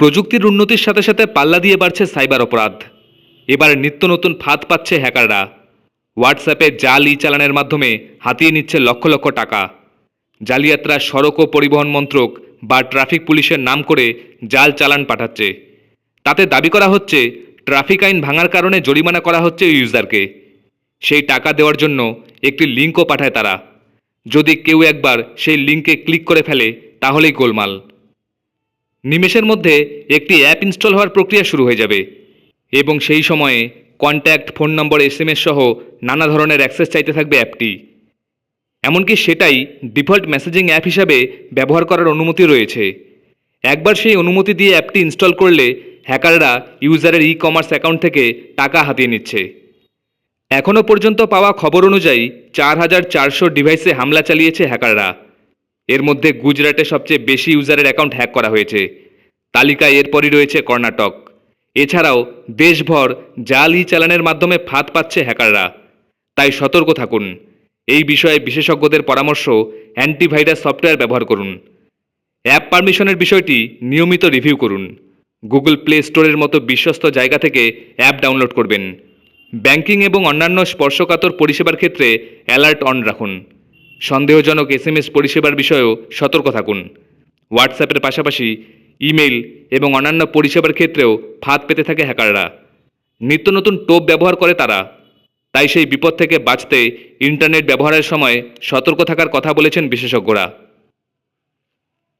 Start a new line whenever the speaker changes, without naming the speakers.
প্রযুক্তির উন্নতির সাথে সাথে পাল্লা দিয়ে বাড়ছে সাইবার অপরাধ। এবার নিত্য নতুন ফাঁদ পাচ্ছে হ্যাকাররা। হোয়াটসঅ্যাপে জাল ই চালানের মাধ্যমে হাতিয়ে নিচ্ছে লক্ষ লক্ষ টাকা। জালিয়াতরা সড়ক ও পরিবহন মন্ত্রক বা ট্রাফিক পুলিশের নাম করে জাল চালান পাঠাচ্ছে। তাতে দাবি করা হচ্ছে, ট্রাফিক আইন ভাঙার কারণে জরিমানা করা হচ্ছে ইউজারকে। সেই টাকা দেওয়ার জন্য একটি লিঙ্কও পাঠায় তারা। যদি কেউ একবার সেই লিঙ্কে ক্লিক করে ফেলে, তাহলেই গোলমাল। নিমেষের মধ্যে একটি অ্যাপ ইনস্টল হওয়ার প্রক্রিয়া শুরু হয়ে যাবে। এবং সেই সময়ে কন্ট্যাক্ট, ফোন নম্বর এস সহ নানা ধরনের অ্যাক্সেস চাইতে থাকবে অ্যাপটি। এমনকি সেটাই ডিফল্ট মেসেজিং অ্যাপ হিসাবে ব্যবহার করার অনুমতি রয়েছে। একবার সেই অনুমতি দিয়ে অ্যাপটি ইনস্টল করলে হ্যাকাররা ইউজারের ই কমার্স অ্যাকাউন্ট থেকে টাকা হাতিয়ে নিচ্ছে। এখনও পর্যন্ত পাওয়া খবর অনুযায়ী চার হাজার চারশো ডিভাইসে হামলা চালিয়েছে হ্যাকাররা। এর মধ্যে গুজরাটে সবচেয়ে বেশি ইউজারের অ্যাকাউন্ট হ্যাক করা হয়েছে। তালিকায় এরপরই রয়েছে কর্ণাটক। এছাড়াও দেশভর জাল ই চালানের মাধ্যমে ফাঁদ পাচ্ছে হ্যাকাররা। তাই সতর্ক থাকুন। এই বিষয়ে বিশেষজ্ঞদের পরামর্শ অ্যান্টিভাইরাস সফটওয়্যার ব্যবহার করুন। অ্যাপ পারমিশনের বিষয়টি নিয়মিত রিভিউ করুন। গুগল প্লে স্টোরের মতো বিশ্বস্ত জায়গা থেকে অ্যাপ ডাউনলোড করবেন। ব্যাংকিং এবং অন্যান্য স্পর্শকাতর পরিষেবার ক্ষেত্রে অ্যালার্ট অন রাখুন। সন্দেহজনক এসএমএস পরিষেবার বিষয়েও সতর্ক থাকুন। হোয়াটসঅ্যাপের পাশাপাশি ইমেল এবং অন্যান্য পরিষেবার ক্ষেত্রেও ফাঁদ পেতে থাকে হ্যাকাররা। নিত্য নতুন টোপ ব্যবহার করে তারা। তাই সেই বিপদ থেকে বাঁচতে ইন্টারনেট ব্যবহারের সময় সতর্ক থাকার কথা বলেছেন বিশেষজ্ঞরা।